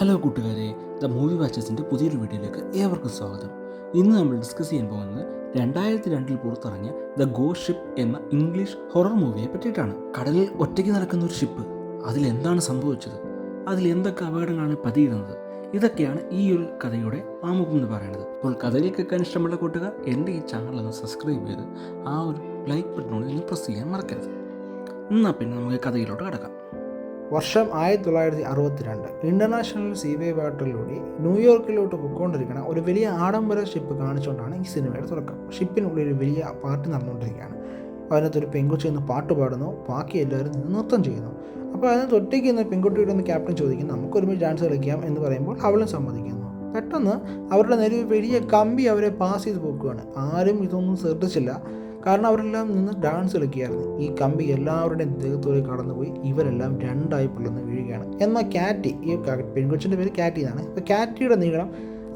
Hello കൂട്ടുകാരെ. The movie വാച്ചസിന്റെ പുതിയൊരു വീഡിയോയിലേക്ക് ഏവർക്കും സ്വാഗതം. ഇന്ന് നമ്മൾ ഡിസ്കസ് ചെയ്യാൻ പോകുന്നത് രണ്ടായിരത്തി രണ്ടിൽ പുറത്തിറങ്ങിയ ദ ഗോ ഷിപ്പ് എന്ന ഇംഗ്ലീഷ് ഹൊറർ മൂവിയെ പറ്റിയിട്ടാണ്. കടലിൽ ഒറ്റയ്ക്ക് നടക്കുന്ന ഒരു ഷിപ്പ് അതിലെന്താണ് സംഭവിച്ചത്? അതിൽ എന്തൊക്കെ അപകടങ്ങളാണ് പതിയിരുന്നത്? ഇതൊക്കെയാണ് ഈ ഒരു കഥയുടെ ആമുഖം എന്ന് പറയുന്നത്. അപ്പോൾ കഥയിൽ കേൾക്കാൻ ഇഷ്ടമുള്ള കൂട്ടുകാർ എന്റെ ഈ ചാനൽ ഒന്ന് സബ്സ്ക്രൈബ് ചെയ്ത് ആ ഒരു ലൈക്ക് ബട്ടണോട് ഒന്ന് പ്രസ് ചെയ്യാൻ മറക്കരുത്. എന്നാൽ പിന്നെ നമുക്ക് കഥയിലോട്ട് കിടക്കാം. വർഷം ആയിരത്തി തൊള്ളായിരത്തി അറുപത്തിരണ്ട് ഇന്റർനാഷണൽ സീവേ വാട്ടറിലൂടെ ന്യൂയോർക്കിലോട്ട് പൊയ്ക്കൊണ്ടിരിക്കുന്ന ഒരു വലിയ ആഡംബര ഷിപ്പ് കാണിച്ചുകൊണ്ടാണ് ഈ സിനിമയുടെ തുടക്കം. ഷിപ്പിനുള്ളിൽ ഒരു വലിയ പാർട്ടി നടന്നുകൊണ്ടിരിക്കുകയാണ്. അതിനകത്തൊരു പെൺകുട്ടി നിന്ന് പാട്ട് പാടുന്നു ബാക്കി എല്ലാവരും നിന്ന് നൃത്തം ചെയ്യുന്നു. അപ്പോൾ അതിനകത്ത് ഒറ്റയ്ക്ക് നിന്ന് പെൺകുട്ടിയുടെ ഒന്ന് ക്യാപ്റ്റൻ ചോദിക്കുന്നു നമുക്ക് ഒരുമിച്ച് ഡാൻസ് കളിക്കാം എന്ന് പറയുമ്പോൾ അവളും സമ്മതിക്കുന്നു. പെട്ടെന്ന് അവരുടെ നേരെ വലിയ കമ്പി അവരെ പാസ് ചെയ്ത് പോക്കുകയാണ്. ആരും ഇതൊന്നും ശ്രദ്ധിച്ചില്ല. കാരണം അവരെല്ലാം നിന്ന് ഡാൻസ് കളിക്കുകയായിരുന്നു. ഈ കമ്പി എല്ലാവരുടെയും ദേഹത്തോടെ കടന്നുപോയി ഇവരെല്ലാം രണ്ടായി പിളർന്ന് വീഴുകയാണ്. എന്നാൽ കാറ്റി ഈ പെൺകൊച്ചിന്റെ പേര് കാറ്റി എന്നാണ് അപ്പോൾ കാറ്റിയുടെ നീളം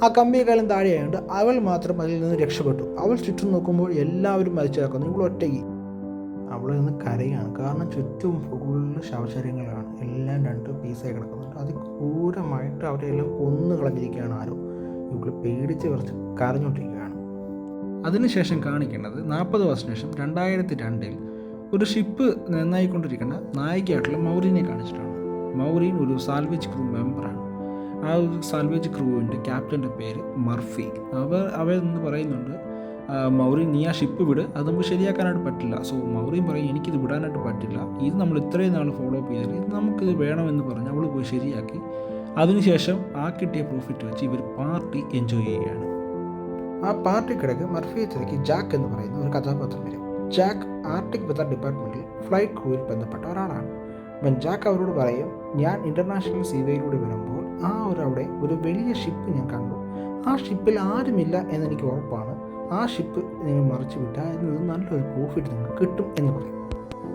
ആ കമ്പിയെക്കാളും താഴെയായതുകൊണ്ട് അവൾ മാത്രം അതിൽ നിന്ന് രക്ഷപ്പെട്ടു. അവൾ ചുറ്റും നോക്കുമ്പോൾ എല്ലാവരും മരിച്ചു കിടക്കുന്നു. ഇവൾ ഒറ്റയ്ക്ക്. അവിടെ നിന്ന് കരയാണ്. കാരണം ചുറ്റും ഫുള്ള് ശവശരീരങ്ങളാണ്. എല്ലാം രണ്ട് പീസായി കിടക്കുന്നുണ്ട്. അതിക്രൂരമായിട്ട് അവരെല്ലാം കൊന്നു കളഞ്ഞിരിക്കുകയാണ് ആരോ. ഇവൾ പേടിച്ച് കുറച്ച് കരഞ്ഞുകൊണ്ടിരിക്കുകയാണ്. അതിനുശേഷം കാണിക്കേണ്ടത് നാൽപ്പത് വർഷത്തിന് ശേഷം രണ്ടായിരത്തി രണ്ടിൽ ഒരു ഷിപ്പ് നന്നായിക്കൊണ്ടിരിക്കുന്ന നായികയായിട്ടുള്ള മൗറിനെ കാണിച്ചിട്ടാണ്. മൗറിൻ ഒരു സാൽവേജ് ക്രൂ മെമ്പറാണ് ആ ഒരു സാൽവേജ് ക്രൂവിന്റെ ക്യാപ്റ്റന്റെ പേര് മർഫി. അവർ എന്ന് പറയുന്നുണ്ട് മൗറി നീ ആ ഷിപ്പ് വിട്. അത് നമുക്ക് ശരിയാക്കാനായിട്ട് പറ്റില്ല. സോ മൗറിൻ പറയും എനിക്കിത് വിടാനായിട്ട് പറ്റില്ല. ഇത് നമ്മൾ ഇത്രയും നാൾ ഫോളോ അപ്പ് ചെയ്തില്ല ഇത് നമുക്കിത് വേണമെന്ന് പറഞ്ഞ് അവൾ പോയി ശരിയാക്കി. അതിനുശേഷം ആ കിട്ടിയ പ്രോഫിറ്റ് വെച്ച് ഇവർ പാർട്ടി എൻജോയ് ചെയ്യുകയാണ്. ആ പാർട്ടിക്കിടക്ക് മർഫിയെ തിരക്കി ജാക്ക് എന്ന് പറയുന്ന ഒരു കഥാപാത്രം വരും. ജാക്ക് ആർട്ടിക് വെതർ ഡിപ്പാർട്ട്മെന്റിൽ ഫ്ലൈറ്റ് ക്രൂവിൽ ബന്ധപ്പെട്ട ഒരാളാണ്. അപ്പം ജാക്ക് അവരോട് പറയും ഞാൻ ഇന്റർനാഷണൽ സീവയിലൂടെ വരുമ്പോൾ ആ ഒരു അവിടെ ഒരു വലിയ ഷിപ്പ് ഞാൻ കണ്ടു. ആ ഷിപ്പിൽ ആരുമില്ല എന്നെനിക്ക് ഉറപ്പാണ്. ആ ഷിപ്പ് നിങ്ങൾ മറിച്ച് വിട്ടാൽ അതിൽ നിന്ന് നല്ലൊരു പ്രോഫിറ്റ് നിങ്ങൾക്ക് കിട്ടും എന്ന് പറയും.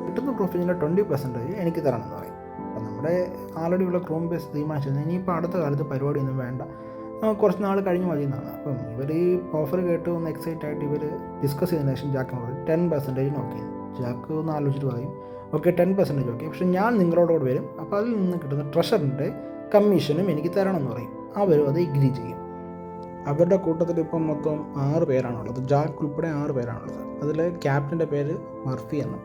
കിട്ടുന്ന പ്രോഫിറ്റിന്റെ ട്വന്റി പെർസെന്റേജ് എനിക്ക് തരണം എന്ന് പറയും. അപ്പം നമ്മുടെ ആൾറെഡി ഉള്ള ക്രോം ബേസ് തീരുമാനിച്ചത് ഇനിയിപ്പോൾ അടുത്ത കാലത്ത് പരിപാടിയൊന്നും വേണ്ട. കുറച്ച് നാൾ കഴിഞ്ഞ് മതി എന്നാണ് അപ്പം ഇവർ ഈ ഓഫർ കേട്ട് ഒന്ന് എക്സൈറ്റ് ആയിട്ട് ഇവർ ഡിസ്കസ് ചെയ്തതിന് ശേഷം ജാക്കിനോട് ടെൻ പെർസെന്റേജ് നോക്കി ജാക്ക് ഒന്ന് ആലോചിച്ചിട്ട് പറയും ഓക്കെ ടെൻ പെർസെന്റേജ് ഓക്കെ പക്ഷേ ഞാൻ നിങ്ങളോടോട് വരും. അപ്പോൾ അതിൽ നിന്ന് കിട്ടുന്ന ട്രഷറിന്റെ കമ്മീഷനും എനിക്ക് തരണം എന്ന് പറയും. അവരും അത് എഗ്രി ചെയ്യും. അവരുടെ കൂട്ടത്തിൽ ഇപ്പം മൊത്തം ആറ് പേരാണുള്ളത്. ജാക്ക് ഉൾപ്പെടെ ആറ് പേരാണുള്ളത്. അതിൽ ക്യാപ്റ്റന്റെ പേര് മർഫി എന്നും.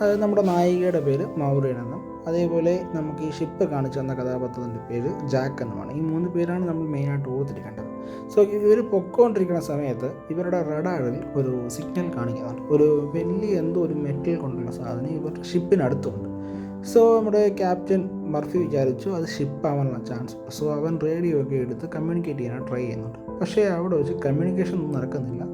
നമ്മുടെ നായികയുടെ പേര് മൗറിയൻ എന്നും അതേപോലെ നമുക്ക് ഈ ഷിപ്പ് കാണിച്ചു തന്ന കഥാപാത്രത്തിന്റെ പേര് ജാക്ക് എന്നുമാണ്. ഈ മൂന്ന് പേരാണ് നമ്മൾ മെയിനായിട്ട് ഓർത്തിരിക്കേണ്ടത്. സോ ഇവർ പൊക്കോണ്ടിരിക്കുന്ന സമയത്ത് ഇവരുടെ റഡാറിൽ ഒരു സിഗ്നൽ കാണിക്കുന്നുണ്ട്. ഒരു വലിയ എന്തോ ഒരു മെറ്റൽ കൊണ്ടുള്ള സാധനം ഇവരുടെ ഷിപ്പിനടുത്തുണ്ട്. സോ നമ്മുടെ ക്യാപ്റ്റൻ മർഫി വിചാരിച്ചു അത് ഷിപ്പ് ആവാനുള്ള ചാൻസ്. സോ അവൻ റേഡിയോ ഒക്കെ എടുത്ത് കമ്മ്യൂണിക്കേറ്റ് ചെയ്യാനാണ് ട്രൈ ചെയ്യുന്നുണ്ട്. പക്ഷേ അവിടെ വെച്ച് കമ്മ്യൂണിക്കേഷൻ ഒന്നും നടക്കുന്നില്ല.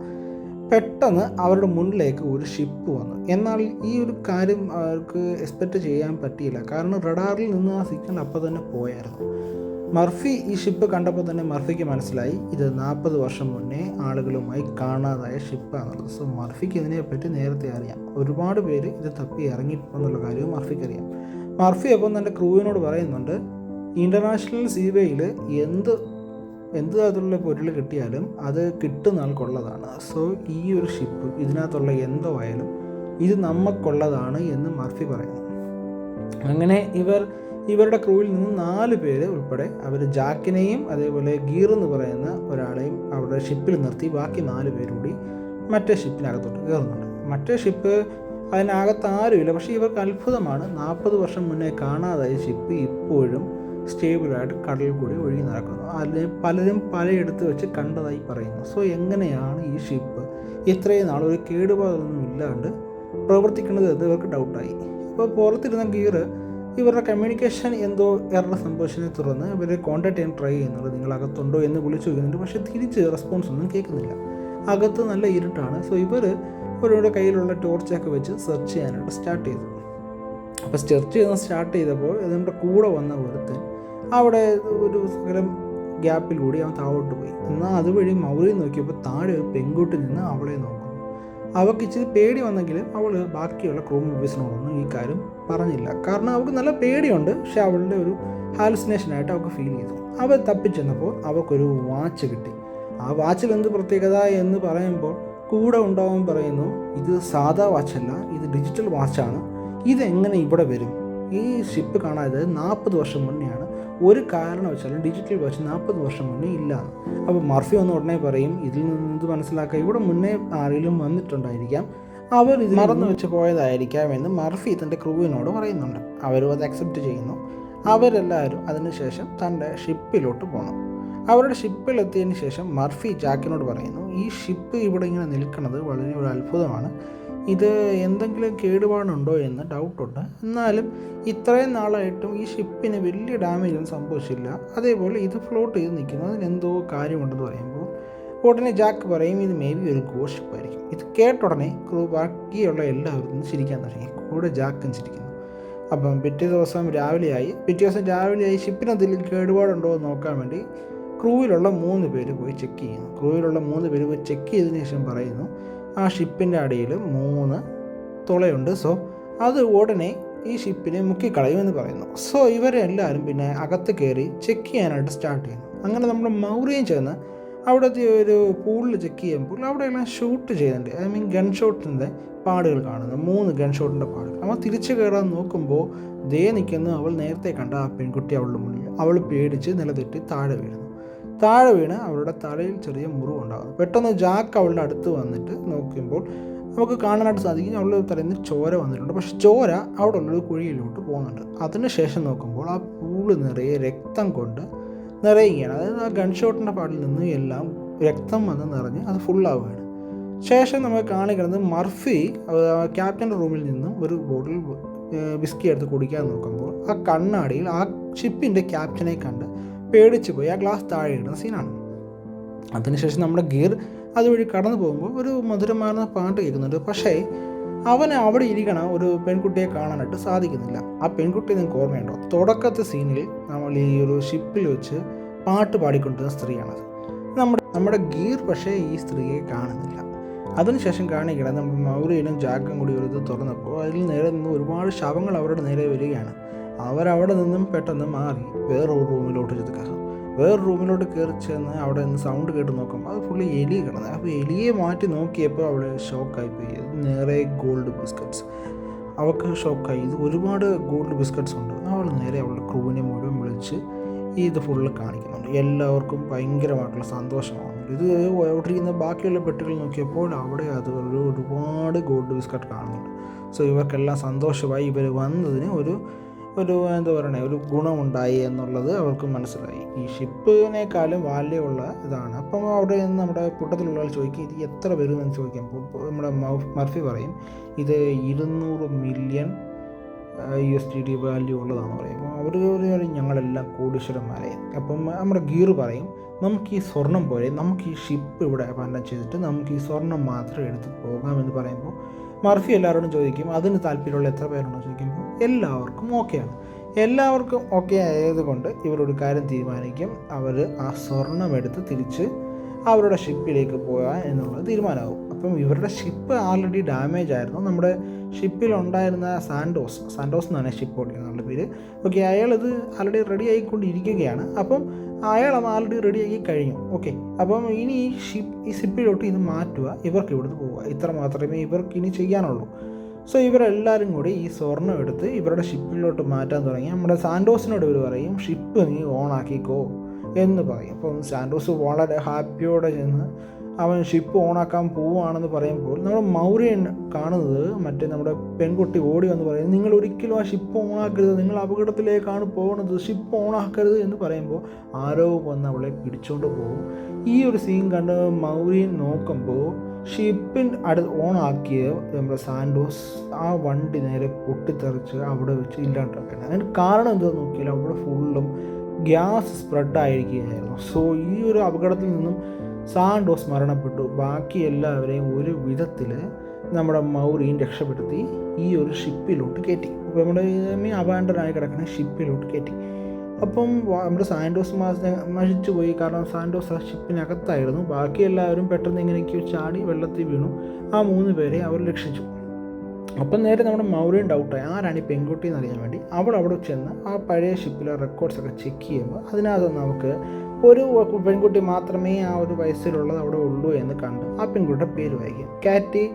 പെട്ടെന്ന് അവരുടെ മുന്നിലേക്ക് ഒരു ഷിപ്പ് വന്നു. എന്നാൽ ഈ ഒരു കാര്യം അവർക്ക് എക്സ്പെക്റ്റ് ചെയ്യാൻ പറ്റിയില്ല. കാരണം റഡാറിൽ നിന്ന് ആ സിഗ്നൽ അപ്പോൾ തന്നെ പോയായിരുന്നു. മർഫി ഈ ഷിപ്പ് കണ്ടപ്പോൾ തന്നെ മർഫിക്ക് മനസ്സിലായി. ഇത് നാൽപ്പത് വർഷം മുന്നേ ആളുകളുമായി കാണാതായ ഷിപ്പാണെന്നുള്ളത് സോ മർഫിക്ക് ഇതിനെപ്പറ്റി നേരത്തെ അറിയാം. ഒരുപാട് പേര് ഇത് തപ്പി ഇറങ്ങിയിട്ടുണ്ടെന്നുള്ള കാര്യവും മർഫിക്ക് അറിയാം മർഫി അപ്പം തന്നെ ക്രൂവിനോട് പറയുന്നുണ്ട് ഇന്റർനാഷണൽ സീവേയിൽ എന്ത് എന്ത് തരത്തിലുള്ള പൊരുൾ കിട്ടിയാലും അത് കിട്ടുന്ന ആൾക്കുള്ളതാണ് സോ ഈ ഒരു ഷിപ്പ് ഇതിനകത്തുള്ള എന്തോ ആയാലും ഇത് നമുക്കുള്ളതാണ് എന്ന് മർഫി പറയുന്നു. അങ്ങനെ ഇവർ ഇവരുടെ ക്രൂവിൽ നിന്ന് നാല് പേര് ഉൾപ്പെടെ അവർ ജാക്കിനെയും അതേപോലെ ഗീർ എന്ന് പറയുന്ന ഒരാളെയും അവരുടെ ഷിപ്പിൽ നിർത്തി. ബാക്കി നാല് പേരുകൂടി മറ്റേ ഷിപ്പിനകത്തോട്ട് കയറുന്നുണ്ട്. മറ്റേ ഷിപ്പ് അതിനകത്ത് ആരുമില്ല. പക്ഷേ ഇവർക്ക് അത്ഭുതമാണ്. നാൽപ്പത് വർഷം മുന്നേ കാണാതായ ഷിപ്പ് ഇപ്പോഴും സ്റ്റേബിളായിട്ട് കടലിൽ കൂടി ഒഴുകി നടക്കുന്നു. അതിൽ പലരും പലയിടത്ത് വെച്ച് കണ്ടതായി പറയുന്നു. സോ എങ്ങനെയാണ് ഈ ഷിപ്പ് ഇത്രയും നാൾ ഒരു കേടുപാടൊന്നും ഇല്ലാണ്ട് പ്രവർത്തിക്കുന്നത് എന്ന് ഇവർക്ക് ഡൗട്ടായി. ഇപ്പോൾ പുറത്തിരുന്ന ഗിയർ ഇവരുടെ കമ്മ്യൂണിക്കേഷൻ എന്തോ എറർ സംഭവിച്ചതിനെ തുടർന്ന് ഇവർ കോൺടാക്ട് ചെയ്യാൻ ട്രൈ ചെയ്യുന്നുണ്ട്. നിങ്ങൾ അകത്തുണ്ടോ എന്ന് വിളിച്ചു ചോദിക്കുന്നുണ്ട്. പക്ഷേ തിരിച്ച് റെസ്പോൺസ് ഒന്നും കേൾക്കുന്നില്ല. അകത്ത് നല്ല ഇരുട്ടാണ്. സോ ഇവർ ഇവരുടെ കയ്യിലുള്ള ടോർച്ചൊക്കെ വെച്ച് സെർച്ച് ചെയ്യാനായിട്ട് സ്റ്റാർട്ട് ചെയ്തു. അപ്പോൾ സെർച്ച് ചെയ്യുന്ന സ്റ്റാർട്ട് ചെയ്തപ്പോൾ നമ്മുടെ കൂടെ വന്ന ഒരുത്തൻ അവിടെ ഒരു സ്ഥലം ഗ്യാപ്പിലൂടെ അവൻ താഴോട്ട് പോയി. എന്നാൽ അതുവഴി മൗറി നോക്കിയപ്പോൾ താഴെ ഒരു പെൺകുട്ടി നിന്ന് അവളെ നോക്കുന്നു. അവൾക്ക് ഇച്ചിരി പേടി വന്നെങ്കിലും അവൾ ബാക്കിയുള്ള ക്രൂ മെമ്പേഴ്സിനോടൊന്നും ഈ കാര്യം പറഞ്ഞില്ല. കാരണം അവൾക്ക് നല്ല പേടിയുണ്ട്. പക്ഷെ അവളുടെ ഒരു ഹാലുസിനേഷനായിട്ട് അവൾക്ക് ഫീൽ ചെയ്തു. അവൾ തപ്പിച്ചെന്നപ്പോൾ അവൾക്കൊരു വാച്ച് കിട്ടി. ആ വാച്ചിൽ എന്ത് പ്രത്യേകത എന്ന് പറയുമ്പോൾ കൂടെ ഉണ്ടാവാൻ പറയുന്നു ഇത് സാധാ വാച്ചല്ല ഇത് ഡിജിറ്റൽ വാച്ചാണ്. ഇതെങ്ങനെ ഇവിടെ വരും? ഈ ഷിപ്പ് കാണാതെ നാൽപ്പത് വർഷം മുന്നെയാണ്. ഒരു കാരണവശാലും ഡിജിറ്റൽ വാച്ച് നാൽപ്പത് വർഷം മുന്നേ ഇല്ലാന്ന് അപ്പോൾ മർഫി ഒന്ന് ഉടനെ പറയും ഇതിൽ നിന്ന് ഇത് മനസ്സിലാക്കുക ഇവിടെ മുന്നേ ആരെങ്കിലും വന്നിട്ടുണ്ടായിരിക്കാം. അവർ ഇത് മറന്നു വെച്ച് പോയതായിരിക്കാം എന്ന് മർഫി തന്റെ ക്രൂവിനോട് പറയുന്നുണ്ട്. അവരും അത് അക്സെപ്റ്റ് ചെയ്യുന്നു. അവരെല്ലാവരും അതിനുശേഷം തന്റെ ഷിപ്പിലോട്ട് പോകണം അവരുടെ ഷിപ്പിലെത്തിയതിന് ശേഷം മർഫി ജാക്കിനോട് പറയുന്നു ഈ ഷിപ്പ് ഇവിടെ ഇങ്ങനെ നിൽക്കുന്നത് വളരെ ഒരു അത്ഭുതമാണ്. ഇത് എന്തെങ്കിലും കേടുപാടുണ്ടോ എന്ന് ഡൗട്ടുണ്ട് എന്നാലും ഇത്രയും നാളായിട്ടും ഈ ഷിപ്പിന് വലിയ ഡാമേജ് ഒന്നും സംഭവിച്ചില്ല. അതേപോലെ ഇത് ഫ്ലോട്ട് ചെയ്ത് നിൽക്കുന്നു അതിന് എന്തോ കാര്യമുണ്ടെന്ന് പറയുമ്പോൾ ഉടനെ ജാക്ക് പറയും ഇത് മേ ബി ഒരു ഗോഷിപ്പ് ആയിരിക്കും. ഇത് കേട്ട ഉടനെ ക്രൂ ബാക്കിയുള്ള എല്ലാവരും ചിരിക്കാൻ തുടങ്ങി. കൂടെ ജാക്കും ചിരിക്കുന്നു. അപ്പം പിറ്റേ ദിവസം രാവിലെയായി. പിറ്റേ ദിവസം രാവിലെയായി ഷിപ്പിന് എന്തെങ്കിലും കേടുപാടുണ്ടോ എന്ന് നോക്കാൻ വേണ്ടി ക്രൂവിലുള്ള മൂന്ന് പേര് പോയി ചെക്ക് ചെയ്യുന്നു. ക്രൂവിലുള്ള മൂന്ന് പേര് പോയി ചെക്ക് ചെയ്തതിന് ശേഷം പറയുന്നു ആ ഷിപ്പിന്റെ അടിയിൽ മൂന്ന് തുളയുണ്ട്. സോ അത് ഉടനെ ഈ ഷിപ്പിനെ മുക്കിക്കളയുമെന്ന് പറയുന്നു. സോ ഇവരെല്ലാവരും പിന്നെ അകത്ത് കയറി ചെക്ക് ചെയ്യാനായിട്ട് സ്റ്റാർട്ട് ചെയ്യുന്നു. അങ്ങനെ നമ്മൾ മൗറിയും ചെന്ന് അവിടുത്തെ ഒരു പൂളിൽ ചെക്ക് ചെയ്യുമ്പോൾ അവിടെയെല്ലാം ഷൂട്ട് ചെയ്യുന്നുണ്ട്. ഐ മീൻ ഗൺ ഷോട്ടിന്റെ പാടുകൾ കാണുന്നു. മൂന്ന് ഗൺ ഷോട്ടിന്റെ പാടുകൾ. അവൻ തിരിച്ചു കയറാൻ നോക്കുമ്പോൾ ദേ നിൽക്കുന്നു. അവൾ നേരത്തെ കണ്ട ആ പെൺകുട്ടി അവളുടെ മുന്നിൽ. അവൾ പേടിച്ച് നിലതെറ്റി താഴെ വീഴുന്നു. താഴെ വീണ് അവളുടെ തലയിൽ ചെറിയ മുറിവുണ്ടാകുന്നു പെട്ടെന്ന് ജാക്ക് അവളുടെ അടുത്ത് വന്നിട്ട് നോക്കുമ്പോൾ നമുക്ക് കാണാനായിട്ട് സാധിക്കും അവളുടെ തലയിൽ നിന്ന് ചോര വന്നിട്ടുണ്ട്. പക്ഷെ ചോര അവിടെ ഉള്ളൊരു കുഴിയിലോട്ട് പോകുന്നുണ്ട്. അതിനുശേഷം നോക്കുമ്പോൾ ആ പൂൾ നിറയെ രക്തം കൊണ്ട് നിറയുകയാണ്. അതായത് ആ ഗൺഷോട്ടിന്റെ പാടിൽ നിന്ന് എല്ലാം രക്തം വന്ന് നിറഞ്ഞ് അത് ഫുള്ളാവുകയാണ്. ശേഷം നമ്മൾ കാണിക്കുന്നത് മർഫി ക്യാപ്റ്റന്റെ റൂമിൽ നിന്നും ഒരു ബോട്ടിൽ വിസ്കി എടുത്ത് കുടിക്കാൻ നോക്കുമ്പോൾ ആ കണ്ണാടിയിൽ ആ ഷിപ്പിന്റെ ക്യാപ്റ്റനെ കണ്ട് പേടിച്ചു പോയി ആ ഗ്ലാസ് താഴെ ഇടുന്ന സീനാണ് അതിനുശേഷം നമ്മുടെ ഗിയർ അതുവഴി കടന്നു പോകുമ്പോൾ ഒരു മധുരമാർന്ന പാട്ട് കേൾക്കുന്നുണ്ട്. പക്ഷേ അവന് അവിടെ ഇരിക്കണ ഒരു പെൺകുട്ടിയെ കാണാനായിട്ട് സാധിക്കുന്നില്ല. ആ പെൺകുട്ടി നിങ്ങൾക്ക് ഓർമ്മയുണ്ടോ? തുടക്കത്തെ സീനിൽ നമ്മൾ ഈ ഒരു ഷിപ്പിൽ വെച്ച് പാട്ട് പാടിക്കൊണ്ടിരുന്ന സ്ത്രീയാണ് നമ്മുടെ നമ്മുടെ ഗീർ പക്ഷേ ഈ സ്ത്രീയെ കാണുന്നില്ല. അതിനുശേഷം കാണിക്കണം നമ്മൾ മൗര്യനും ജാക്കും കൂടി ഒരു ഇത് തുറന്നപ്പോൾ അതിൽ നേരെ നിന്ന് ഒരുപാട് ശവങ്ങൾ അവരുടെ നേരെ വരികയാണ്. അവരവിടെ നിന്നും പെട്ടെന്ന് മാറി വേറൊരു റൂമിലോട്ട് ചെന്ന് കയറും. വേറൊരു റൂമിലോട്ട് കയറി ചെന്ന് അവിടെ നിന്ന് സൗണ്ട് കേട്ട് നോക്കും. അത് ഫുള്ളി എലി കിടന്നത് അപ്പോൾ എലിയെ മാറ്റി നോക്കിയപ്പോൾ അവൾ ഷോക്കായി പോയി. അത് നേരെ ഗോൾഡ് ബിസ്ക്കറ്റ്സ് അവൾക്ക് ഷോക്കായി ഇത് ഒരുപാട് ഗോൾഡ് ബിസ്ക്കറ്റ്സ് ഉണ്ട്. അവൾ നേരെ അവളുടെ ക്രൂവിനെ മുഴുവൻ വിളിച്ച് ഇത് ഫുള്ള് കാണിക്കുന്നുണ്ട്. എല്ലാവർക്കും ഭയങ്കരമായിട്ടുള്ള സന്തോഷമാണ്. ഇത് ഓടിയിരിക്കുന്ന ബാക്കിയുള്ള പെട്ടികൾ നോക്കിയപ്പോൾ അവിടെ അത് ഒരു ഒരുപാട് ഗോൾഡ് ബിസ്ക്കറ്റ് കാണുന്നുണ്ട്. സോ ഇവർക്കെല്ലാം സന്തോഷമായി ഇവർ വന്നതിന് ഒരു ഒരു എന്താ പറയണേ ഒരു ഗുണമുണ്ടായി എന്നുള്ളത് അവർക്ക് മനസ്സിലായി. ഈ ഷിപ്പിനേക്കാളും വാല്യുള്ള ഇതാണ്. അപ്പം അവിടെ നിന്ന് നമ്മുടെ കൂട്ടത്തിലുള്ള ആൾ ചോദിക്കും ഇത് എത്ര വരുമെന്ന് ചോദിക്കാം. നമ്മുടെ മർഫി പറയും ഇത് ഇരുന്നൂറ് million U S D D value ഉള്ളതാണ് പറയും. അപ്പോൾ അവർ പറയും ഞങ്ങളെല്ലാം കോടീശ്വരന്മാരെ. അപ്പം നമ്മുടെ ഗീർ പറയും നമുക്ക് ഈ സ്വർണം പോലെ നമുക്ക് ഈ ഷിപ്പ് ഇവിടെ പണ്ടം ചെയ്തിട്ട് നമുക്ക് ഈ സ്വർണം മാത്രം എടുത്ത് പോകാമെന്ന് പറയുമ്പോൾ മർഫി എല്ലാവരോടും ചോദിക്കും അതിന് താല്പര്യമുള്ള എത്ര പേരുണ്ടോ ചോദിക്കുമ്പോൾ എല്ലാവർക്കും ഓക്കെയാണ് എല്ലാവർക്കും ഓക്കെ ആയതുകൊണ്ട് ഇവരൊരു കാര്യം തീരുമാനിക്കും. അവർ ആ സ്വർണം എടുത്ത് തിരിച്ച് അവരുടെ ഷിപ്പിലേക്ക് പോകാൻ എന്നുള്ളത് തീരുമാനമാകും. അപ്പം ഇവരുടെ ഷിപ്പ് ആൾറെഡി ഡാമേജ് ആയിരുന്നു. നമ്മുടെ ഷിപ്പിലുണ്ടായിരുന്ന സാൻഡോസ് സാൻഡോസ് എന്നാണ് ഷിപ്പ് ഓടിക്കുന്ന പേര്. ഓക്കെ അയാളിത് ആൾറെഡി റെഡി ആയിക്കൊണ്ടിരിക്കുകയാണ്. അപ്പം അയാൾ അത് ആൾറെഡി റെഡിയാക്കി കഴിഞ്ഞു. ഓക്കെ അപ്പം ഇനി ഈ ഷിപ്പ് ഈ ഷിപ്പിലോട്ട് ഇത് മാറ്റുക. ഇവർക്ക് ഇവിടുന്ന് പോവുക. ഇത്ര മാത്രമേ ഇവർക്ക് ഇനി ചെയ്യാനുള്ളൂ. സോ ഇവരെല്ലാവരും കൂടി ഈ സ്വർണം എടുത്ത് ഇവരുടെ ഷിപ്പിലോട്ട് മാറ്റാൻ തുടങ്ങി. നമ്മുടെ സാൻഡോസിനോട് ഇവർ പറയും ഷിപ്പ് നീ ഓണാക്കിക്കോ എന്ന് പറയും. അപ്പം സാൻഡോസ് വളരെ ഹാപ്പിയോടെ ചെന്ന് അവൻ ഷിപ്പ് ഓണാക്കാൻ പോവുകയാണെന്ന് പറയുമ്പോൾ നമ്മൾ മൗര്യൻ കാണുന്നത് മറ്റേ നമ്മുടെ പെൺകുട്ടി ഓടി വന്ന് പറയുന്നത് നിങ്ങൾ ഒരിക്കലും ആ ഷിപ്പ് ഓണാക്കരുത് നിങ്ങൾ അപകടത്തിലേക്കാണ് പോകുന്നത് ഷിപ്പ് ഓണാക്കരുത് എന്ന് പറയുമ്പോൾ ആരോ വന്ന് അവളെ പിടിച്ചുകൊണ്ട് പോകും. ഈ ഒരു സീൻ കണ്ട് മൗര്യൻ നോക്കുമ്പോൾ ഷിപ്പിൻ അടു ഓണാക്കിയ നമ്മുടെ സാൻഡോസ് ആ വണ്ടി നേരെ പൊട്ടിത്തെറിച്ച് അവിടെ വെച്ച് ഇല്ലാണ്ടാക്കണം. അതിന് കാരണം എന്താണെന്ന് നോക്കിയാൽ അവിടെ ഫുള്ളും ഗ്യാസ് സ്പ്രെഡ് ആയിരിക്കുകയായിരുന്നു. സോ ഈ ഒരു അപകടത്തിൽ നിന്നും സാൻഡോസ് മരണപ്പെട്ടു ബാക്കി എല്ലാവരെയും ഒരു വിധത്തിൽ നമ്മുടെ മൗറിയും രക്ഷപ്പെടുത്തി ഈ ഒരു ഷിപ്പിലോട്ട് കയറ്റി. അപ്പോൾ നമ്മുടെ ഈ അബാൻഡനായി കിടക്കുന്ന ഷിപ്പിലോട്ട് കയറ്റി. അപ്പം നമ്മുടെ സാൻഡോസ് നശിച്ചു പോയി. കാരണം സാൻഡോസ് ആ ഷിപ്പിനകത്തായിരുന്നു. ബാക്കി എല്ലാവരും പെട്ടെന്ന് ഇങ്ങനെയൊക്കെ ചാടി വെള്ളത്തിൽ വീണു. ആ മൂന്ന് പേരെ അവർ രക്ഷിച്ചു. അപ്പം നേരെ നമ്മുടെ മൗര്യൻ ഡൗട്ടായി. ആരാണ് ഈ പെൺകുട്ടി എന്ന് അറിയാൻ വേണ്ടി? അവൾ അവിടെ ചെന്ന് ആ പഴയ ഷിപ്പിലെ റെക്കോർഡ്സ് ഒക്കെ ചെക്ക് ചെയ്യുമ്പോൾ അതിനകത്ത് നമുക്ക് ഒരു പെൺകുട്ടി മാത്രമേ ആ ഒരു വയസ്സിലുള്ളത് അവിടെ ഉള്ളൂ എന്ന് കണ്ടു ആ പെൺകുട്ടിയുടെ പേര് വായിക്കും കാറ്റി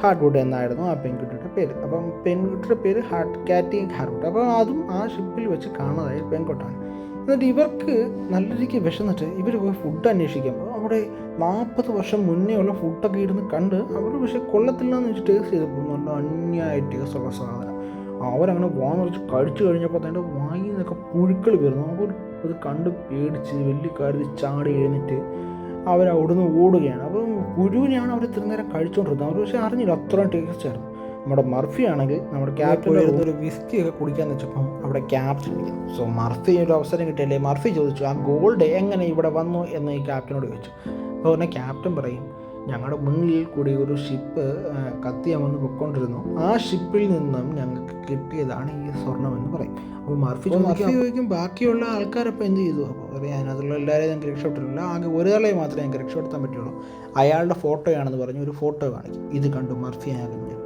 ഹാർഡ്വുഡ് എന്നായിരുന്നു ആ പെൺകുട്ടിയുടെ പേര്. അപ്പം പെൺകുട്ടിയുടെ പേര് ഹാർട്ട് കാറ്റി ഹാർഡ്വുഡ് അപ്പം അതും ആ ഷിപ്പിൽ വെച്ച് കാണാതായ പെൺകുട്ടാണ്. എന്നിട്ട് ഇവർക്ക് നല്ല രീതിക്ക് വിശന്നിട്ട് ഇവർ പോയി ഫുഡ് അന്വേഷിക്കുമ്പോൾ അവിടെ നാൽപ്പത് വർഷം മുന്നേ ഉള്ള ഫുഡൊക്കെ ഇരുന്ന് കണ്ട് അവർ പക്ഷേ കൊള്ളത്തില്ല എന്ന് വെച്ച് ടേസ്റ്റ് ചെയ്തപ്പോൾ നല്ല അന്യായ ടേസ്റ്റുള്ള സാധനം. അവരങ്ങനെ വാങ്ങിച്ച് കഴിച്ചു കഴിഞ്ഞപ്പോൾ അതിന്റെ വായിൽ നിന്നൊക്കെ പുഴുക്കൾ വരുന്നു. അവർ അത് കണ്ട് പേടിച്ച് വലിയ കരുതി ചാടി എഴുന്നിട്ട് അവർ അവിടുന്ന് ഓടുകയാണ്. അപ്പം പുഴുവിനെയാണ് അവർ ഇത്ര നേരം കഴിച്ചുകൊണ്ടിരുന്നത് അവർ പക്ഷേ അറിഞ്ഞില്ല അത്രയും ടേസ്റ്റ് ആയിരുന്നു. നമ്മുടെ മർഫി ആണെങ്കിൽ നമ്മുടെ ക്യാപ്റ്റൻ ഒരു വിസ്കി ഒക്കെ കുടിക്കാന്ന് വെച്ചപ്പം അവിടെ ക്യാപ്റ്റൻ ഇരിക്കുന്നു. സോ മർഫി ഒരു അവസരം കിട്ടിയല്ലേ? മർഫി ചോദിച്ചു ആ ഗോൾഡ് എങ്ങനെ ഇവിടെ വന്നു? എന്ന് ഈ ക്യാപ്റ്റനോട് ചോദിച്ചു. അപ്പോൾ ഉടനെ ക്യാപ്റ്റൻ പറയും ഞങ്ങളുടെ മുന്നിൽ കൂടി ഒരു ഷിപ്പ് കത്തിയാൻ വന്ന് പൊയ്ക്കൊണ്ടിരുന്നു. ആ ഷിപ്പിൽ നിന്നും ഞങ്ങൾക്ക് കിട്ടിയതാണ് ഈ സ്വർണം എന്ന് പറയും. അപ്പോൾ മർഫി മർഫി ചോദിക്കും ബാക്കിയുള്ള ആൾക്കാരപ്പോൾ എന്ത് ചെയ്തു? അപ്പോൾ പറയാം അതിനകത്തുള്ള എല്ലാവരെയും ഞങ്ങൾക്ക് രക്ഷപ്പെട്ടിട്ടില്ല. ആകെ ഒരാളെ മാത്രമേ ഞങ്ങൾക്ക് രക്ഷപ്പെടുത്താൻ പറ്റുള്ളൂ. അയാളുടെ ഫോട്ടോയാണെന്ന് പറഞ്ഞ് ഒരു ഫോട്ടോ കാണിക്കും. ഇത് കണ്ടു മർഫി അറിഞ്ഞിട്ട്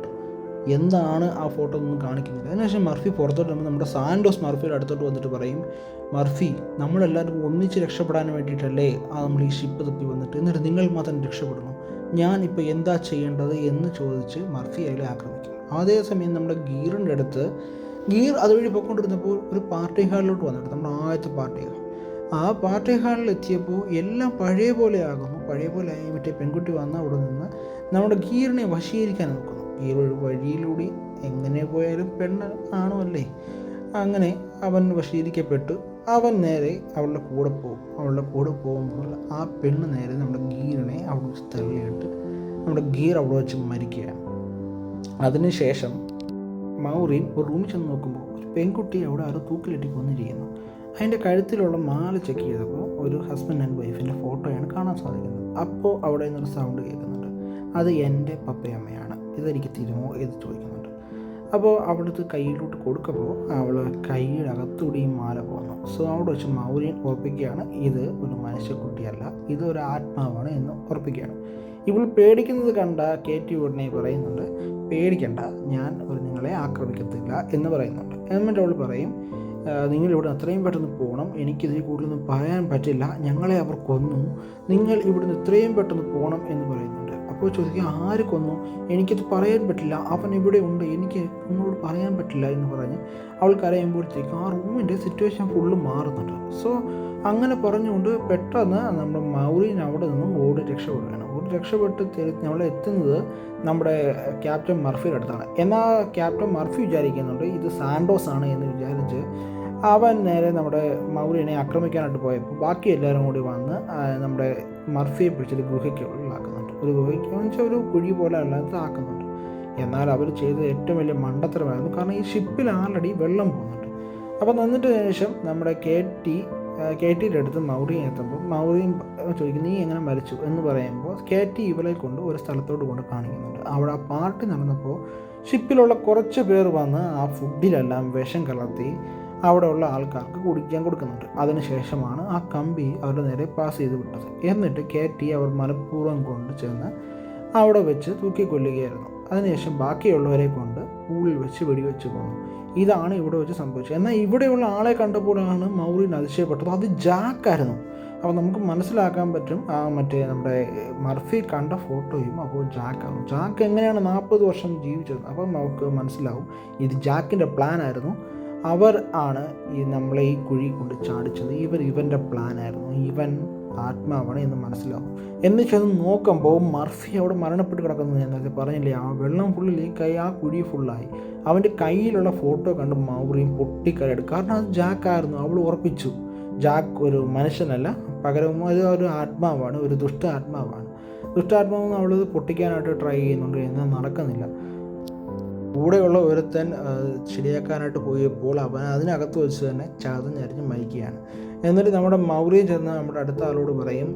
എന്താണ് ആ ഫോട്ടോ ഒന്നും കാണിക്കുന്നില്ല. അതിനുശേഷം മർഫി പുറത്തോട്ട് വരുമ്പോൾ നമ്മുടെ സാൻഡോസ് മർഫിയുടെ അടുത്തോട്ട് വന്നിട്ട് പറയും മർഫി നമ്മളെല്ലാവരും ഒന്നിച്ച് രക്ഷപ്പെടാൻ വേണ്ടിയിട്ടല്ലേ ആ നമ്മൾ ഈ ഷിപ്പ് തപ്പി വന്നിട്ട്? എന്നിട്ട് നിങ്ങൾ മാത്രം രക്ഷപ്പെടുന്നു. ഞാനിപ്പോൾ എന്താ ചെയ്യേണ്ടത് എന്ന് ചോദിച്ച് മർഫി അയാളെ ആക്രമിക്കും അതേസമയം നമ്മുടെ ഗീറിന്റെ അടുത്ത് ഗീർ അതുവഴി പോയിക്കൊണ്ടിരുന്നപ്പോൾ ഒരു പാർട്ടി ഹാളിലോട്ട് വന്നിട്ട് നമ്മുടെ ആദ്യത്തെ പാർട്ടി ഹാൾ. ആ പാർട്ടി ഹാളിൽ എത്തിയപ്പോൾ എല്ലാം പഴയ പോലെ ആകുന്നു. പഴയ പോലെ ആയി മറ്റേ പെൺകുട്ടി വന്ന അവിടെ നിന്ന് നമ്മുടെ ഗീറിനെ വശീകരിക്കാൻ നോക്കുന്നു. ഗീർ ഒരു വഴിയിലൂടെ എങ്ങനെ പോയാലും പെണ്ണ് ആണോ അല്ലേ? അങ്ങനെ അവൻ വശീകരിക്കപ്പെട്ടു. അവൻ നേരെ അവളുടെ കൂടെ പോകും. അവളുടെ കൂടെ പോകുമ്പോൾ ആ പെണ്ണ് നേരെ നമ്മുടെ ഗീറിനെ അവിടെ വെച്ച് തള്ളിയിട്ട് നമ്മുടെ ഗീർ അവിടെ വെച്ച് മരിക്കുകയാണ്. അതിനുശേഷം മൗറിൻ ഒരു റൂമിൽ ചെന്ന് നോക്കുമ്പോൾ ഒരു പെൺകുട്ടി അവിടെ ആരോ തൂക്കിലിട്ടി കൊന്നിരിക്കുന്നു അതിന്റെ കഴുത്തിലുള്ള മാല ചെക്ക് ചെയ്തപ്പോൾ ഒരു ഹസ്ബൻഡ് ആൻഡ് വൈഫിന്റെ ഫോട്ടോയാണ് കാണാൻ സാധിക്കുന്നത്. അപ്പോൾ അവിടെ നിന്നൊരു സൗണ്ട് കേൾക്കുന്നുണ്ട്. അത് എന്റെ പപ്പയമ്മയാണ്. ഇതെനിക്ക് തിരുമോ? എന്ന് ചോദിക്കുന്നുണ്ട് അപ്പോൾ അവിടുത്തെ കയ്യിലോട്ട് കൊടുക്കുമ്പോൾ അവൾ കൈയുടെ ഈ മാല പോകുന്നു സോ അവിടെ വെച്ച് മൗര്യൻ ഓർപ്പിക്കുകയാണ് ഇത് ഒരു മനുഷ്യക്കുട്ടിയല്ല ഇത് ഒരു ആത്മാവാണ് എന്ന് ഓർപ്പിക്കുകയാണ് ഇവൾ പേടിക്കുന്നത് കണ്ട കെ ടി ഉടനെ പറയുന്നുണ്ട് പേടിക്കണ്ട ഞാൻ ഒരു നിങ്ങളെ ആക്രമിക്കത്തില്ല എന്ന് പറയുന്നുണ്ട്. എന്നിട്ട് അവൾ പറയും നിങ്ങൾ അത്രയും പെട്ടെന്ന് പോകണം എനിക്കിതിൽ കൂടുതലൊന്നും പറയാൻ പറ്റില്ല ഞങ്ങളെ അവർ കൊന്നു നിങ്ങൾ ഇവിടുന്ന് ഇത്രയും പെട്ടെന്ന് പോകണം എന്ന് പറയുന്നുണ്ട്. അപ്പോൾ ചോദിക്കുക ആര് കൊന്നു? എനിക്കത് പറയാൻ പറ്റില്ല. അവൻ ഇവിടെ ഉണ്ട്. എനിക്ക് ഒന്നോട് പറയാൻ പറ്റില്ല എന്ന് പറഞ്ഞ് അവൾ കരയുമ്പോഴത്തേക്കും ആ റൂമിന്റെ സിറ്റുവേഷൻ ഫുള്ള് മാറുന്നുണ്ട്. സോ അങ്ങനെ പറഞ്ഞുകൊണ്ട് പെട്ടെന്ന് നമ്മുടെ മൗറിൻ അവിടെ നിന്നും ഓടി രക്ഷപ്പെടുകയാണ്. ഓടി രക്ഷപ്പെട്ട് നമ്മൾ എത്തുന്നത് നമ്മുടെ ക്യാപ്റ്റൻ മർഫിയുടെ അടുത്താണ്. എന്നാൽ ക്യാപ്റ്റൻ മർഫി വിചാരിക്കുന്നുണ്ട് ഇത് സാൻഡോസ് ആണ് എന്ന് വിചാരിച്ച് അവൻ നേരെ നമ്മുടെ മൗര്യനെ ആക്രമിക്കാനായിട്ട് പോയപ്പോൾ ബാക്കി എല്ലാവരും കൂടി വന്ന് നമ്മുടെ മർഫിയെ പിടിച്ചൊരു ഗുഹയ്ക്കുള്ളിലാക്കുന്നുണ്ട് ഒരു വെച്ചാൽ ഒരു കുഴി പോലെ അല്ലാത്ത ആക്കുന്നുണ്ട്. എന്നാൽ അവർ ചെയ്ത ഏറ്റവും വലിയ മണ്ടത്തരമായിരുന്നു. കാരണം ഈ ഷിപ്പിൽ ആൾറെഡി വെള്ളം പോകുന്നുണ്ട്. അപ്പോൾ തന്നിട്ട് ശേഷം നമ്മുടെ കെ ടി കെ ടിയുടെ അടുത്ത് മൗറിയും എത്തുമ്പോൾ മൗറിയും ചോദിക്കും നീ എങ്ങനെ മരിച്ചു? എന്ന് പറയുമ്പോൾ കെ ടി ഇവളെ കൊണ്ട് ഒരു സ്ഥലത്തോട്ട് കൊണ്ട് കാണിക്കുന്നുണ്ട്. അവിടെ ആ പാർട്ടി നടന്നപ്പോൾ ഷിപ്പിലുള്ള കുറച്ച് പേർ വന്ന് ആ ഫുഡിലെല്ലാം വിഷം കലർത്തി അവിടെയുള്ള ആൾക്കാർക്ക് കുടിക്കാൻ കൊടുക്കുന്നുണ്ട്. അതിനുശേഷമാണ് ആ കമ്പി അവരുടെ നേരെ പാസ് ചെയ്ത് വിട്ടത്. എന്നിട്ട് കെ ടി അവർ മലപ്പൂർവം കൊണ്ട് ചെന്ന് അവിടെ വെച്ച് തൂക്കിക്കൊല്ലുകയായിരുന്നു. അതിനുശേഷം ബാക്കിയുള്ളവരെ കൊണ്ട് പൂളിൽ വെച്ച് വെടിവെച്ച് കൊന്നു ഇതാണ് ഇവിടെ വെച്ച് സംഭവിച്ചത്. എന്നാൽ ഇവിടെയുള്ള ആളെ കണ്ടപ്പോഴാണ് മൗറിൻ അതിശയപ്പെട്ടത്. അത് ജാക്കായിരുന്നു. അപ്പോൾ നമുക്ക് മനസ്സിലാക്കാൻ പറ്റും ആ മറ്റേ നമ്മുടെ മർഫി കണ്ട ഫോട്ടോയും അപ്പോൾ ജാക്കാണ്. ജാക്ക് എങ്ങനെയാണ് നാൽപ്പത് വർഷം ജീവിച്ചത്? അപ്പോൾ നമുക്ക് മനസ്സിലാവും. ഇത് ജാക്കിന്റെ പ്ലാൻ ആയിരുന്നു. അവർ ആണ് ഈ നമ്മളെ ഈ കുഴി കൊണ്ട് ചാടിച്ചത്. ഇവർ ഇവന്റെ പ്ലാനായിരുന്നു ഇവൻ ആത്മാവാണ് എന്ന് മനസ്സിലാവും. എന്ന് അത് നോക്കുമ്പോൾ മർഫി അവിടെ മരണപ്പെട്ട് കിടക്കുന്നത് ഞാൻ നേരത്തെ പറഞ്ഞില്ലേ? ആ വെള്ളം ഫുള്ളിൽ ഈ കൈ ആ കുഴി ഫുള്ളായി അവന്റെ കയ്യിലുള്ള ഫോട്ടോ കണ്ട് മൗറിയും പൊട്ടിക്കരടും കാരണം അത് ജാക്കായിരുന്നു. അവൾ ഉറപ്പിച്ചു. ജാക്ക് ഒരു മനുഷ്യനല്ല. പകരം അത് ഒരു ആത്മാവാണ്. ഒരു ദുഷ്ട ആത്മാവാണ്. ദുഷ്ട ആത്മാവെന്ന് അവളത് പൊട്ടിക്കാനായിട്ട് ട്രൈ ചെയ്യുന്നുണ്ട്. എന്നാൽ നടക്കുന്നില്ല. കൂടെയുള്ള ഒരുത്തൻ ശരിയാക്കാനായിട്ട് പോയപ്പോൾ അവൻ അതിനകത്ത് വെച്ച് തന്നെ ചാതഞ്ഞരിഞ്ഞ് മരിക്കുകയാണ്. എന്നിട്ട് നമ്മുടെ മൗര്യ ചെന്ന് നമ്മുടെ അടുത്ത ആളോട് പറയും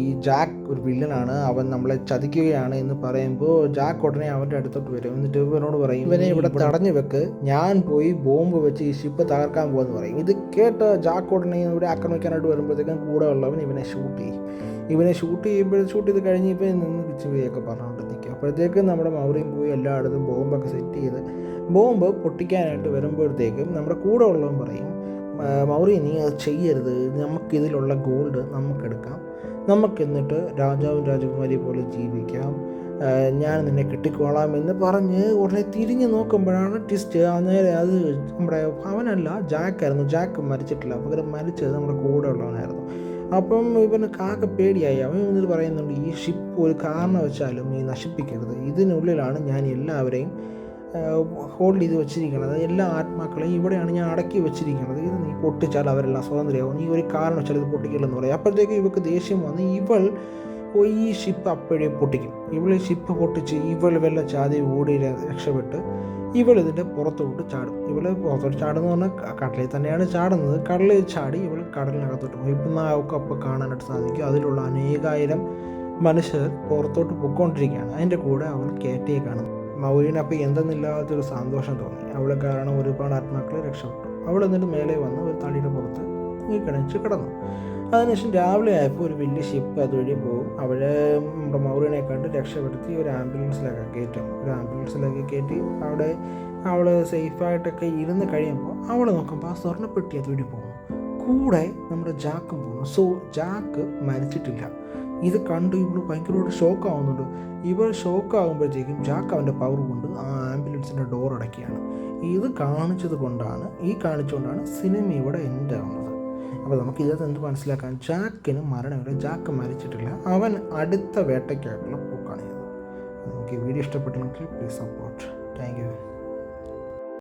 ഈ ജാക്ക് ഒരു വില്ലനാണ് അവൻ നമ്മളെ ചതിക്കുകയാണ് എന്ന് പറയുമ്പോൾ ജാക്ക് ഉടനെ അവന്റെ അടുത്തോട്ട് വരും. എന്നിട്ട് ഇവനോട് പറയും ഇവനെ ഇവിടെ തടഞ്ഞു വെക്ക്. ഞാൻ പോയി ബോംബ് വെച്ച് ഈ ഷിപ്പ് തകർക്കാൻ പോകുമെന്ന് പറയും. ഇത് കേട്ട് ജാക്ക് ഉടനെ ഇവിടെ ആക്രമിക്കാനായിട്ട് വരുമ്പോഴത്തേക്കും കൂടെ ഉള്ളവൻ ഇവനെ ഷൂട്ട് ചെയ്യും. ഇവനെ ഷൂട്ട് ചെയ്യുമ്പോൾ ഷൂട്ട് ചെയ്ത് കഴിഞ്ഞ് ഇപ്പം നിന്ന് പിച്ചുകയൊക്കെ പറഞ്ഞുകൊണ്ട് നിൽക്കും അപ്പോഴത്തേക്കും നമ്മുടെ മൗറിയും പോയി എല്ലായിടത്തും ബോംബൊക്കെ സെറ്റ് ചെയ്ത് ബോംബ് പൊട്ടിക്കാനായിട്ട് വരുമ്പോഴത്തേക്കും നമ്മുടെ കൂടെ ഉള്ളവൻ പറയും "ആ, മൗറി നീ അത് ചെയ്യരുത്. നമുക്കിതിലുള്ള ഗോൾഡ് നമുക്കെടുക്കാം. നമുക്ക് എന്നിട്ട് രാജാവും രാജകുമാരി പോലെ ജീവിക്കാം. ഞാൻ നിന്നെ കെട്ടിക്കോളാം എന്ന് പറഞ്ഞ് ഉടനെ തിരിഞ്ഞ് നോക്കുമ്പോഴാണ് ട്വിസ്റ്റ് അന്നേരം അത് നമ്മുടെ അവനല്ല ജാക്കായിരുന്നു ജാക്ക് മരിച്ചിട്ടില്ല. പകരം മരിച്ചത് നമ്മുടെ കൂടെ ഉള്ളവനായിരുന്നു. അപ്പം ഇവന് കാക്ക പേടിയായി. അവൻ എന്നിട്ട് പറയുന്നുണ്ട് ഈ ഷിപ്പ് ഒരു കാരണവശാലും നീ നശിപ്പിക്കരുത്. ഇതിനുള്ളിലാണ് ഞാൻ എല്ലാവരെയും ഹോൾഡ് ചെയ്ത് വെച്ചിരിക്കുന്നത്. എല്ലാ ആത്മാക്കളെയും ഇവിടെയാണ് ഞാൻ അടക്കി വെച്ചിരിക്കുന്നത്. ഇത് നീ പൊട്ടിച്ചാൽ അവരെല്ലാം സ്വതന്ത്രയാവും. നീ ഒരു കാരണവശാൽ ഇത് പൊട്ടിക്കില്ലെന്ന് പറയും. അപ്പോഴത്തേക്ക് ഇവൾക്ക് ദേഷ്യം വന്ന് ഇവൾ ഈ ഷിപ്പ് അപ്പോഴേ പൊട്ടിക്കും. ഇവൾ ഷിപ്പ് പൊട്ടിച്ച് ഇവൾ വല്ല ചാതി ഓടി രക്ഷപ്പെട്ട് ഇവൾ ഇതിന്റെ പുറത്തോട്ട് ചാടും. ഇവൾ പുറത്തോട്ട് ചാടുന്ന പറഞ്ഞാൽ കടലിൽ തന്നെയാണ് ചാടുന്നത്. കടലിൽ ചാടി ഇവൾ കടലിനകത്തോട്ട് പോകും ഇപ്പം നമുക്ക് അപ്പോൾ കാണാനായിട്ട് സാധിക്കും. അതിലുള്ള അനേകായിരം മനുഷ്യർ പുറത്തോട്ട് പൊയ്ക്കൊണ്ടിരിക്കുകയാണ്. അതിന്റെ കൂടെ അവൾ കയറ്റിയെ കാണും. മൗലിന് അപ്പോൾ എന്തെന്നില്ലാത്തൊരു സന്തോഷം തോന്നി. അവൾ കാരണം ഒരുപാട് ആത്മാക്കളെ രക്ഷപ്പെട്ടു. അവൾ എന്നിട്ട് മേലെ വന്ന് ഒരു തടിയുടെ പുറത്ത് ഈ കിണച്ച് കിടന്നു. അതിനുശേഷം രാവിലെ ആയപ്പോൾ ഒരു വലിയ ഷിപ്പ് അതുവഴി പോകും. അവിടെ നമ്മുടെ മൗറിനെ കണ്ട് രക്ഷപ്പെടുത്തി ഒരു ആംബുലൻസിലൊക്കെ കയറ്റും. ഒരു ആംബുലൻസിലൊക്കെ കയറ്റി അവിടെ അവൾ സേഫായിട്ടൊക്കെ ഇരുന്ന് കഴിയുമ്പോൾ അവൾ നോക്കുമ്പോൾ ആ സ്വർണപ്പെട്ടി അതുവഴി പോകും കൂടെ നമ്മുടെ ജാക്കും പോകുന്നു. സോ ജാക്ക് മരിച്ചിട്ടില്ല. ഇത് കണ്ട് ഇവൾ ഭയങ്കരമായിട്ട് ഷോക്ക് ആവുന്നുണ്ട് ഇവൾ ഷോക്ക് ആകുമ്പോഴത്തേക്കും ജാക്ക് അവന്റെ പവർ കൊണ്ട് ആ ആംബുലൻസിന്റെ ഡോർ അടയ്ക്കുകയാണ് ഇത് കാണിച്ചത് കൊണ്ടാണ് ഈ കാണിച്ചുകൊണ്ടാണ് സിനിമ ഇവിടെ എൻഡ് ആവുന്നത്. അപ്പോൾ നമുക്ക് ഇതിനകത്ത് എന്ത് മനസ്സിലാക്കാം ജാക്കിന് മരണമില്ല ജാക്ക് മരിച്ചിട്ടില്ല. അവൻ അടുത്ത വേട്ടയ്ക്കായിട്ടുള്ള പോക്കാണ് ചെയ്തത്. നിങ്ങൾക്ക് വീഡിയോ ഇഷ്ടപ്പെട്ടെങ്കിൽ പ്ലീസ് സപ്പോർട്ട് താങ്ക് യു